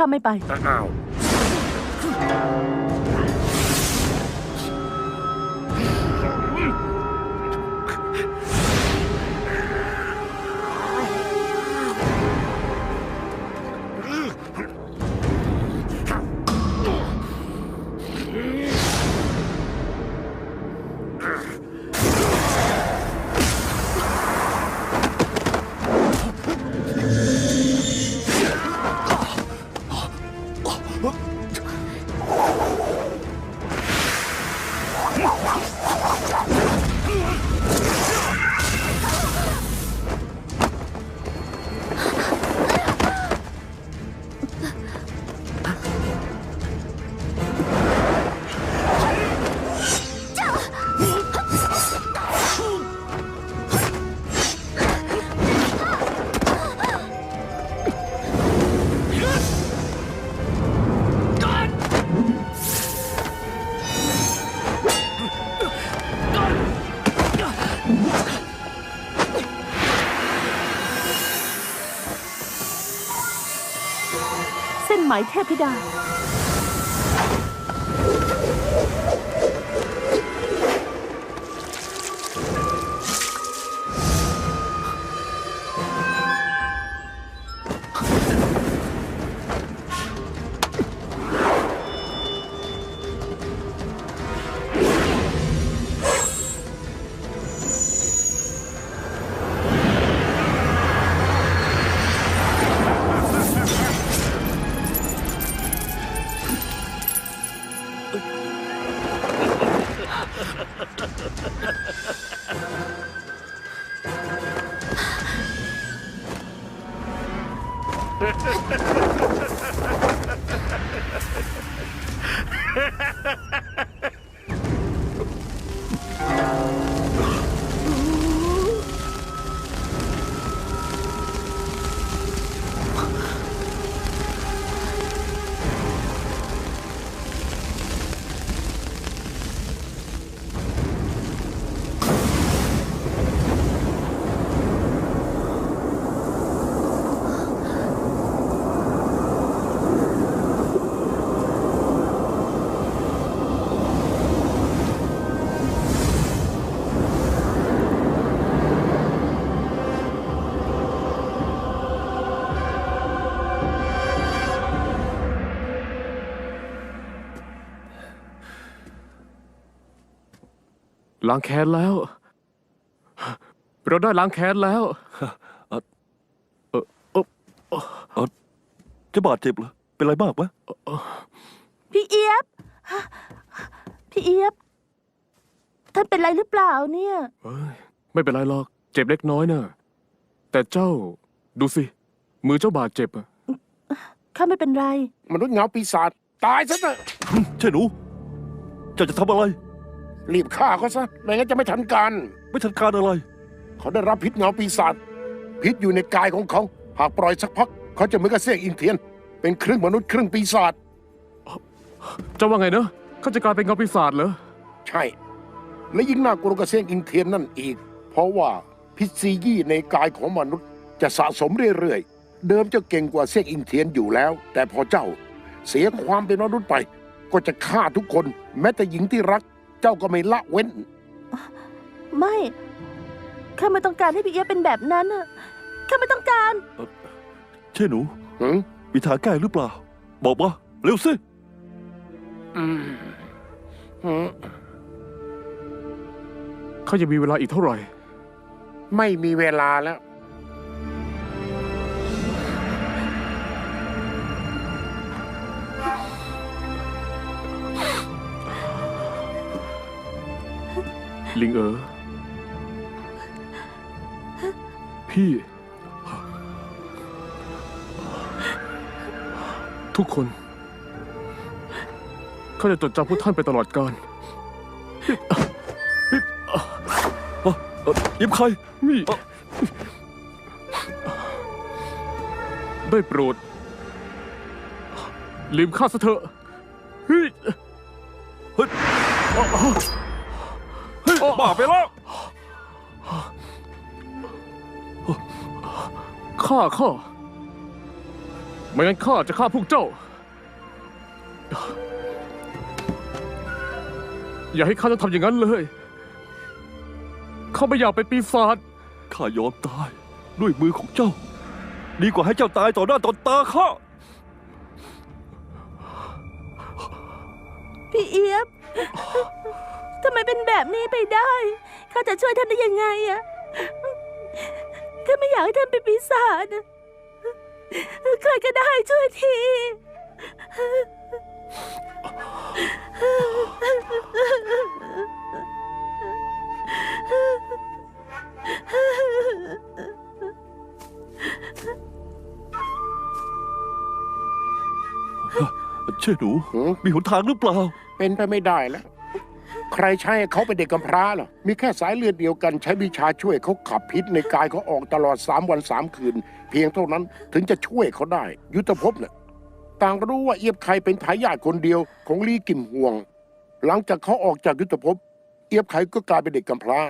ข้าไม่ไป อ้าว หมายเทพธิดา Ha ha ha ha! ล้างแค้นแล้ว เราได้ล้างแค้นแล้ว จะบาดเจ็บเหรอ เป็นไรมากวะพี่เอียบ พี่เอียบ ท่านเป็นไรหรือเปล่าเนี่ย เอ้ยไม่เป็นไรหรอก เจ็บเล็กน้อยเนอะแต่เจ้าดูสิ มือเจ้าบาดเจ็บอะข้าไม่เป็นไร มนุษย์เงาปีศาจตายซะเถอะ ใช่หนูเจ้าจะทำอะไร รีบฆ่าเขาซะ ไม่งั้นจะไม่ทันการ ไม่ทันการอะไร เขาได้รับพิษเงาปีศาจ พิษอยู่ในกายของเขา หากปล่อยสักพัก เขาจะเหมือนกับเสี่ยงอินเทียน เป็นครึ่งมนุษย์ครึ่งปีศาจเจ้าว่าไงเนอะเขาจะกลายเป็นเงาปีศาจเหรอ ใช่ และยิ่งน่ากลัวกว่าเสี่ยงอินเทียนนั่นอีก เพราะว่าพิษซียี่ในกายของมนุษย์ จะสะสมเรื่อยๆ เดิมจะเก่งกว่าเสี่ยงอินเทียนอยู่แล้ว แต่พอเจ้า เสียความเป็นมนุษย์ไป ก็จะฆ่าทุกคน แม้แต่หญิงที่รัก เจ้าก็ไม่ละเว้น ไม่ข้าไม่ต้องการให้พี่เอียบเป็นแบบนั้นน่ะข้าไม่ต้องการใช่หนู หืมมีทางแก้หรือเปล่า บอกมาเร็วสิ อืมหืมเขายังมีเวลาอีกเท่าไหร่ ไม่มีเวลาแล้ว ลิงเอ๋อพี่ ทุกคนเขาจะจดจำพวกท่านไปตลอดกาลยิ้มใครนี่ได้โปรด ลืมข้าซะเถอะเฮ้ย บ้าไปแล้ว ข้าข้าไม่งั้นข้าจะฆ่าพวกเจ้า อย่าให้ข้าต้องทำอย่างนั้นเลย ข้าไม่อยากเป็นปีศาจ ข้ายอมตายด้วยมือของเจ้า ดีกว่าให้เจ้าตายต่อหน้าต่อตาข้า พี่เอียบำไมเป็นแบบนี้ไปได้ข้าจะช่วยท่านได้ยังไงอะข้าไม่อยากให้ท่านเป็นปีศาจอะใครก็ได้ช่วยทีเชื่อหนูหือมีหนทางหรือเปล่า เป็นไปไม่ได้แล้วใค รใช้ให้เขาเป็นเด็กกำพร้าเหรอ มีแค่สายเลือดเดียวกันใช้วิชาช่วยเขาขับพิษในกายเขาออกตลอดสามวันสามคืน เพียงเท่านั้นถึงจะช่วยเขาได้ ยุทธภพเนี่ยต่างรู้ว่าเอียบไคเป็นทายาทคนเดียวของลีกิมห่วง หลังจากเขาออกจากยุทธภพ เอียบไคก็กลายเป็นเด็กกำพร้า